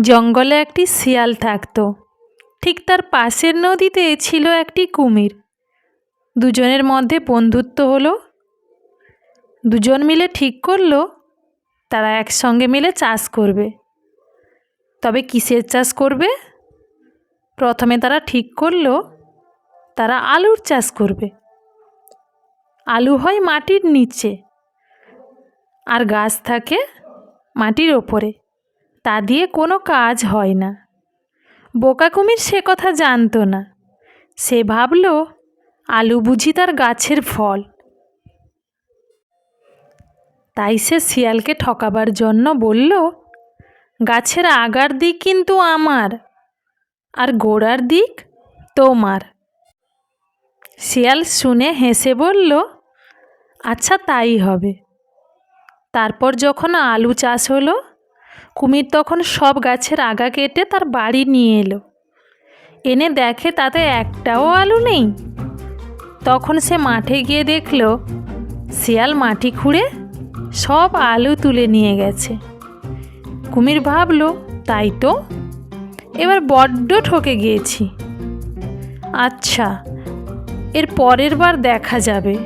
জঙ্গলে একটি শিয়াল থাকতো। ঠিক তার পাশের নদীতে ছিল একটি কুমির। দুজনের মধ্যে বন্ধুত্ব হলো। দুজন মিলে ঠিক করল, তারা একসঙ্গে মিলে চাষ করবে। তবে কিসের চাষ করবে? প্রথমে তারা ঠিক করল, তারা আলুর চাষ করবে। আলু হয় মাটির নিচে। আর গাছ থাকে মাটির ওপরে। তা দিয়ে কোনো কাজ হয় না। বোকা কুমির সে কথা জানতো না। সে ভাবলো, আলু বুঝি তার গাছের ফল। তাই সে শিয়ালকে ঠকাবার জন্য বলল, গাছের আগার দিক কিন্তু আমার, আর গোড়ার দিক তোমার। শিয়াল শুনে হেসে বলল আচ্ছা তাই হবে। তারপর যখন আলু চাষ হলো কুমির তখন সব গাছের আগা কেটে তার বাড়ি নিয়ে এলো। এনে দেখে তাতে একটাও আলু নেই। তখন সে মাঠে গিয়ে দেখল, শিয়াল মাটি খুঁড়ে সব আলু তুলে নিয়ে গেছে। কুমির ভাবলো, তাই তো? এবার বড্ড ঠকে গিয়েছি। আচ্ছা এর পরের বার দেখা যাবে।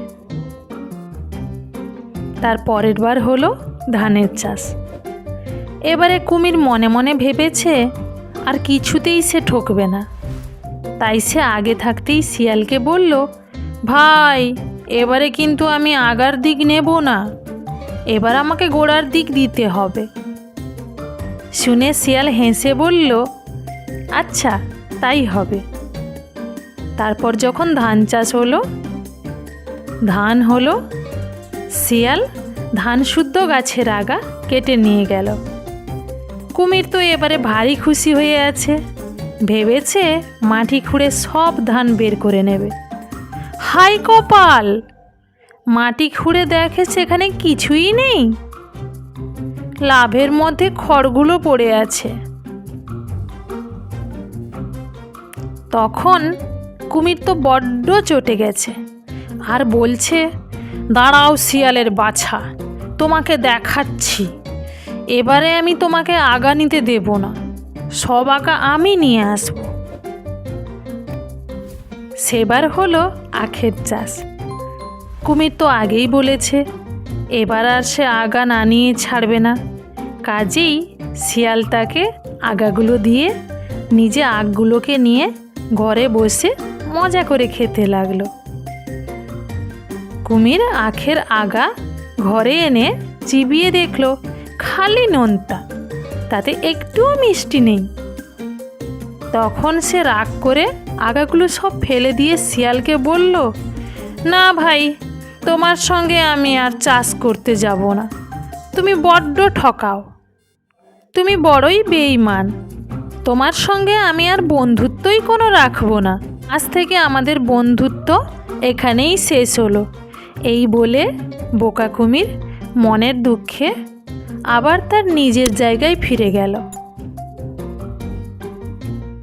তার পরের বার হলো ধানের চাষ। এবারে কুমির মনে মনে ভেবেছে, আর কিছুতেই সে ঠকবে না। তাই সে আগে থাকতেই শিয়ালকে বলল, ভাই, এবারে কিন্তু আমি আগার দিক নেব না। এবার আমাকে গোড়ার দিক দিতে হবে। শুনে শিয়াল হেসে বলল আচ্ছা তাই হবে। তারপর যখন ধান চাষ হলো, ধান হলো, শিয়াল ধান শুদ্ধ গাছের আগা কেটে নিয়ে গেল। কুমির তো এবারে ভারী খুশি হয়ে আছে। ভেবেছে মাটি খুঁড়ে সব ধান বের করে নেবে। হাই কপাল! মাটি খুঁড়ে দেখে সেখানে কিছুই নেই। লাভের মধ্যে খড়গুলো পড়ে আছে। তখন কুমির তো বড্ড চটে গেছে আর বলছে, দাঁড়াও শিয়ালের বাছা, তোমাকে দেখাচ্ছি। এবারে আমি তোমাকে আগা নিতে দেব না। সব আঁকা আমি নিয়ে আসব। সেবার হলো আখের চাষ। কুমির তো আগেই বলেছে, এবার আর সে আগা না নিয়ে ছাড়বে না। কাজেই শিয়াল তাকে আগাগুলো দিয়ে নিজে আগগুলোকে নিয়ে ঘরে বসে মজা করে খেতে লাগল। কুমির আখের আগা ঘরে এনে চিবিয়ে দেখল খালি নোনতা, তাতে একটুও মিষ্টি নেই। তখন সে রাগ করে আগাগুলো সব ফেলে দিয়ে শিয়ালকে বলল, না ভাই, তোমার সঙ্গে আমি আর চাষ করতে যাব না। তুমি বড্ড ঠকাও। তুমি বড়ই বেইমান তোমার সঙ্গে আমি আর বন্ধুত্বই কোনো রাখব না। আজ থেকে আমাদের বন্ধুত্ব এখানেই শেষ হলো। এই বলে বোকা কুমির মনের দুঃখে আবার তার নিজের জায়গায় ফিরে গেল।